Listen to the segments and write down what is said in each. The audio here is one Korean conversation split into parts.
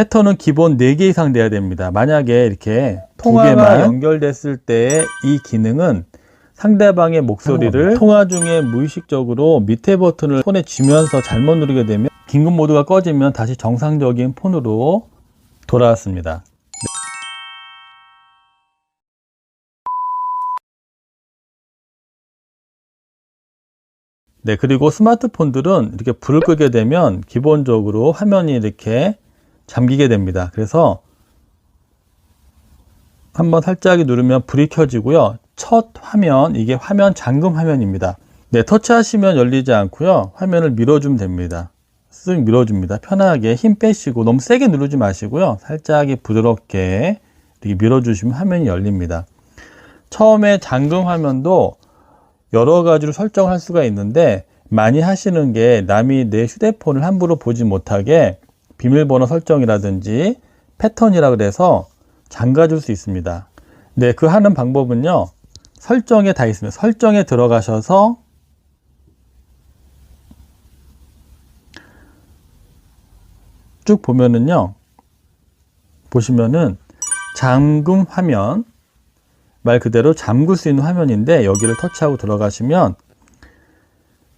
패턴은 기본 4개 이상 돼야 됩니다. 만약에 이렇게 통화가 연결됐을 때 이 기능은 상대방의 목소리를 통화 중에 무의식적으로 밑에 버튼을 손에 쥐면서 잘못 누르게 되면 긴급 모드가 꺼지면 다시 정상적인 폰으로 돌아왔습니다. 네, 그리고 스마트폰들은 이렇게 불을 끄게 되면 기본적으로 화면이 이렇게 잠기게 됩니다. 그래서 한번 살짝 누르면 불이 켜지고요. 첫 화면, 이게 화면 잠금 화면입니다. 네, 터치하시면 열리지 않고요. 화면을 밀어주면 됩니다. 쓱 밀어줍니다. 편하게 힘 빼시고 너무 세게 누르지 마시고요. 살짝 부드럽게 이렇게 밀어주시면 화면이 열립니다. 처음에 잠금 화면도 여러 가지로 설정을 할 수가 있는데 많이 하시는 게 남이 내 휴대폰을 함부로 보지 못하게 비밀번호 설정이라든지 패턴이라 그래서 잠가줄 수 있습니다. 네, 그 하는 방법은요. 설정에 다 있습니다. 설정에 들어가셔서 쭉 보면은요. 보시면은 잠금 화면 말 그대로 잠글 수 있는 화면인데 여기를 터치하고 들어가시면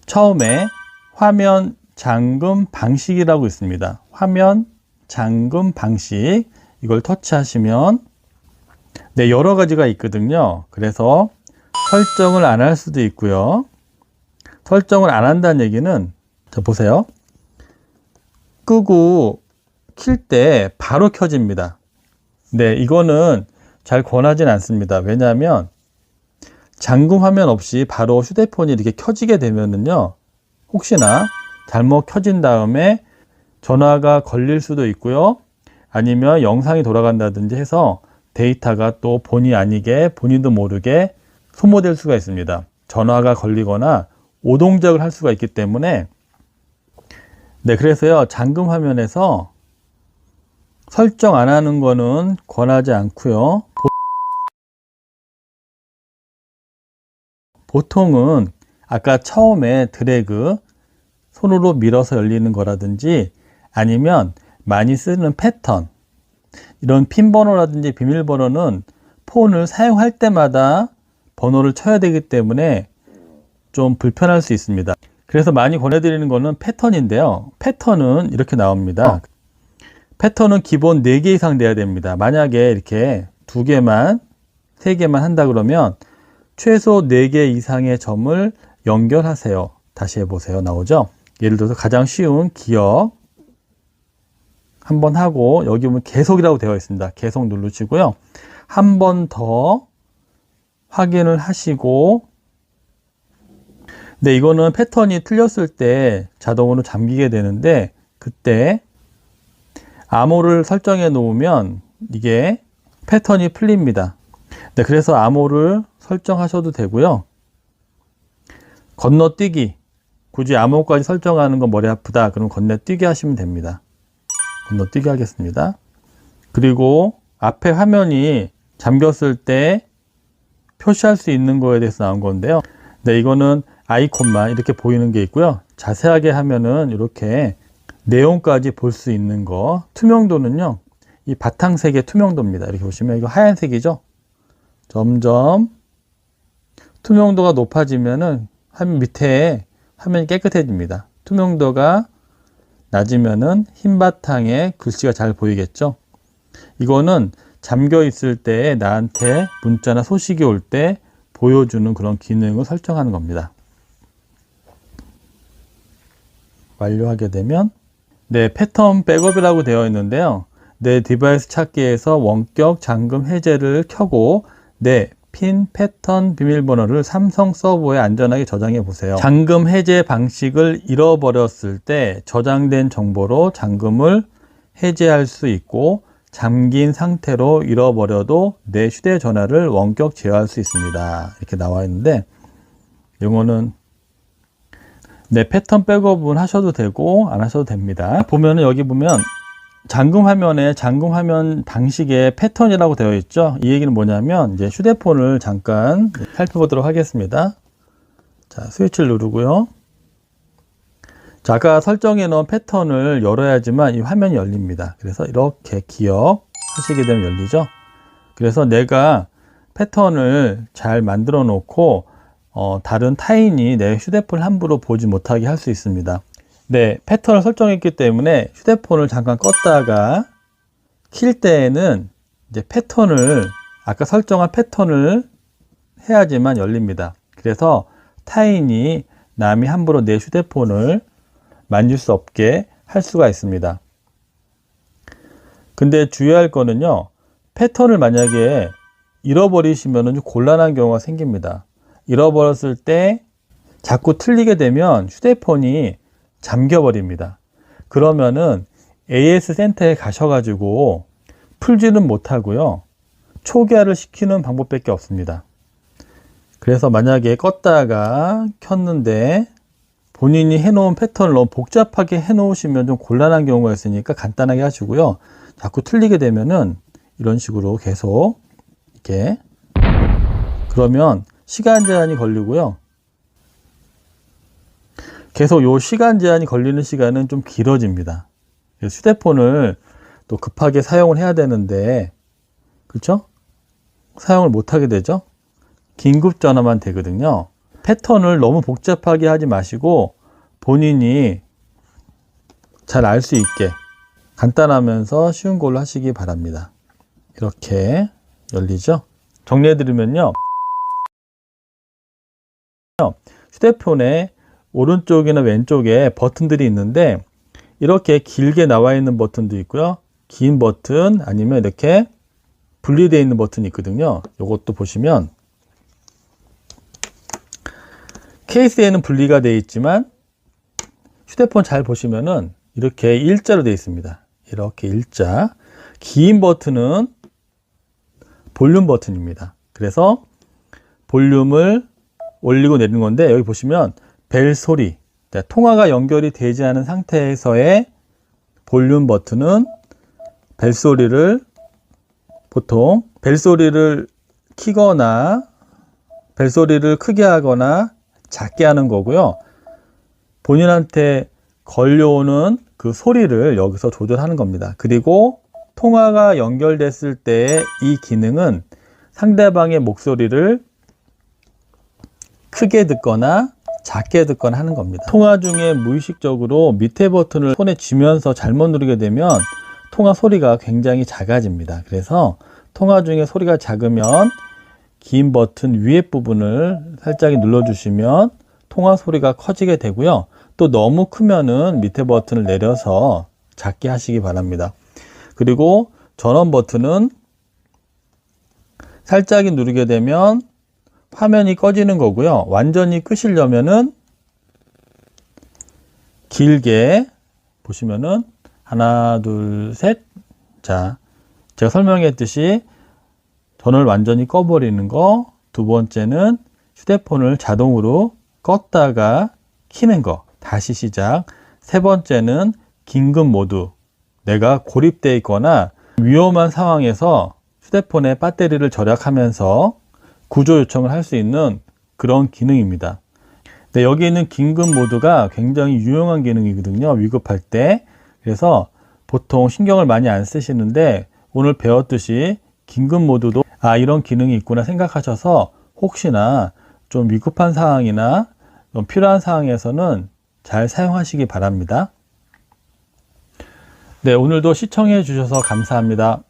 처음에 화면 잠금 방식이라고 있습니다. 화면 잠금 방식 이걸 터치하시면 네, 여러 가지가 있거든요. 그래서 설정을 안 할 수도 있고요. 설정을 안 한다는 얘기는 자 보세요. 끄고 킬 때 바로 켜집니다. 네, 이거는 잘 권하진 않습니다. 왜냐하면 잠금 화면 없이 바로 휴대폰이 이렇게 켜지게 되면은요, 혹시나 잘못 켜진 다음에 전화가 걸릴 수도 있고요. 아니면 영상이 돌아간다든지 해서 데이터가 또 본의 아니게 본인도 모르게 소모될 수가 있습니다. 전화가 걸리거나 오동작을 할 수가 있기 때문에 네, 그래서요, 잠금 화면에서 설정 안 하는 거는 권하지 않고요. 보통은 아까 처음에 드래그 손으로 밀어서 열리는 거라든지 아니면 많이 쓰는 패턴 이런 핀 번호라든지 비밀번호는 폰을 사용할 때마다 번호를 쳐야 되기 때문에 좀 불편할 수 있습니다. 그래서 많이 권해드리는 거는 패턴인데요. 패턴은 이렇게 나옵니다. 패턴은 기본 4개 이상 돼야 됩니다. 만약에 이렇게 두 개만, 세 개만 한다 그러면 최소 4개 이상의 점을 연결하세요. 다시 해보세요. 나오죠? 예를 들어서 가장 쉬운 기억 한 번 하고 여기 보면 계속이라고 되어 있습니다. 계속 누르시고요. 한 번 더 확인을 하시고 네, 이거는 패턴이 틀렸을 때 자동으로 잠기게 되는데 그때 암호를 설정해 놓으면 이게 패턴이 풀립니다. 네, 그래서 암호를 설정하셔도 되고요. 건너뛰기. 굳이 암호까지 설정하는 건 머리 아프다. 그럼 건너뛰기 하시면 됩니다. 건너뛰기 하겠습니다. 그리고 앞에 화면이 잠겼을 때 표시할 수 있는 거에 대해서 나온 건데요. 네, 이거는 아이콘만 이렇게 보이는 게 있고요. 자세하게 하면은 이렇게 내용까지 볼 수 있는 거. 투명도는요. 이 바탕색의 투명도입니다. 이렇게 보시면 이거 하얀색이죠. 점점 투명도가 높아지면은 화면 밑에 화면이 깨끗해집니다. 투명도가 낮으면은 흰 바탕에 글씨가 잘 보이겠죠. 이거는 잠겨 있을 때 나한테 문자나 소식이 올 때 보여주는 그런 기능을 설정하는 겁니다. 완료하게 되면 네, 패턴 백업이라고 되어 있는데요. 내 디바이스 찾기에서 원격 잠금 해제를 켜고 내 핀 패턴 비밀번호를 삼성 서버에 안전하게 저장해 보세요. 잠금 해제 방식을 잃어버렸을 때 저장된 정보로 잠금을 해제할 수 있고 잠긴 상태로 잃어버려도 내 휴대전화를 원격 제어할 수 있습니다. 이렇게 나와 있는데 이거는 네, 패턴 백업은 하셔도 되고 안 하셔도 됩니다. 보면은 여기 보면 잠금 화면에 잠금 화면 방식의 패턴이라고 되어 있죠. 이 얘기는 뭐냐면 이제 휴대폰을 잠깐 살펴보도록 하겠습니다. 자, 스위치를 누르고요. 자, 아까 설정해 놓은 패턴을 열어야지만 이 화면이 열립니다. 그래서 이렇게 기억 하시게 되면 열리죠. 그래서 내가 패턴을 잘 만들어 놓고 어, 다른 타인이 내 휴대폰을 함부로 보지 못하게 할 수 있습니다. 네, 패턴을 설정했기 때문에 휴대폰을 잠깐 껐다가 킬 때에는 이제 패턴을 아까 설정한 패턴을 해야지만 열립니다. 그래서 타인이 남이 함부로 내 휴대폰을 만질 수 없게 할 수가 있습니다. 근데 주의할 거는요, 패턴을 만약에 잃어버리시면 좀 곤란한 경우가 생깁니다. 잃어버렸을 때 자꾸 틀리게 되면 휴대폰이 잠겨버립니다. 그러면은 AS 센터에 가셔가지고 풀지는 못하고요. 초기화를 시키는 방법밖에 없습니다. 그래서 만약에 껐다가 켰는데 본인이 해놓은 패턴을 너무 복잡하게 해놓으시면 좀 곤란한 경우가 있으니까 간단하게 하시고요. 자꾸 틀리게 되면은 이런 식으로 계속 이렇게 그러면 시간 제한이 걸리고요. 계속 요 시간 제한이 걸리는 시간은 좀 길어집니다. 휴대폰을 또 급하게 사용을 해야 되는데 그렇죠? 사용을 못 하게 되죠. 긴급 전화만 되거든요. 패턴을 너무 복잡하게 하지 마시고 본인이 잘 알 수 있게 간단하면서 쉬운 걸로 하시기 바랍니다. 이렇게 열리죠? 정리해드리면요. 휴대폰에 오른쪽이나 왼쪽에 버튼들이 있는데 이렇게 길게 나와 있는 버튼도 있고요. 긴 버튼 아니면 이렇게 분리되어 있는 버튼이 있거든요. 이것도 보시면 케이스에는 분리가 되어 있지만 휴대폰 잘 보시면은 이렇게 일자로 되어 있습니다. 이렇게 일자. 긴 버튼은 볼륨 버튼입니다. 그래서 볼륨을 올리고 내리는 건데 여기 보시면 벨 소리, 네, 통화가 연결이 되지 않은 상태에서의 볼륨 버튼은 벨 소리를 보통 벨 소리를 키거나 벨 소리를 크게 하거나 작게 하는 거고요. 본인한테 걸려오는 그 소리를 여기서 조절하는 겁니다. 그리고 통화가 연결됐을 때의 이 기능은 상대방의 목소리를 크게 듣거나 작게 듣거나 하는 겁니다. 통화 중에 무의식적으로 밑에 버튼을 손에 쥐면서 잘못 누르게 되면 통화 소리가 굉장히 작아집니다. 그래서 통화 중에 소리가 작으면 긴 버튼 위에 부분을 살짝 눌러 주시면 통화 소리가 커지게 되고요. 또 너무 크면은 밑에 버튼을 내려서 작게 하시기 바랍니다. 그리고 전원 버튼은 살짝이 누르게 되면 화면이 꺼지는 거고요. 완전히 끄시려면은 길게 보시면은 하나, 둘, 셋. 자, 제가 설명했듯이 전원을 완전히 꺼버리는 거. 두 번째는 휴대폰을 자동으로 껐다가 키는 거. 다시 시작. 세 번째는 긴급 모드. 내가 고립되어 있거나 위험한 상황에서 휴대폰의 배터리를 절약하면서 구조 요청을 할 수 있는 그런 기능입니다. 네, 여기 있는 긴급 모드가 굉장히 유용한 기능이거든요. 위급할 때. 그래서 보통 신경을 많이 안 쓰시는데 오늘 배웠듯이 긴급 모드도 아, 이런 기능이 있구나 생각하셔서 혹시나 좀 위급한 상황이나 좀 필요한 상황에서는 잘 사용하시기 바랍니다. 네, 오늘도 시청해 주셔서 감사합니다.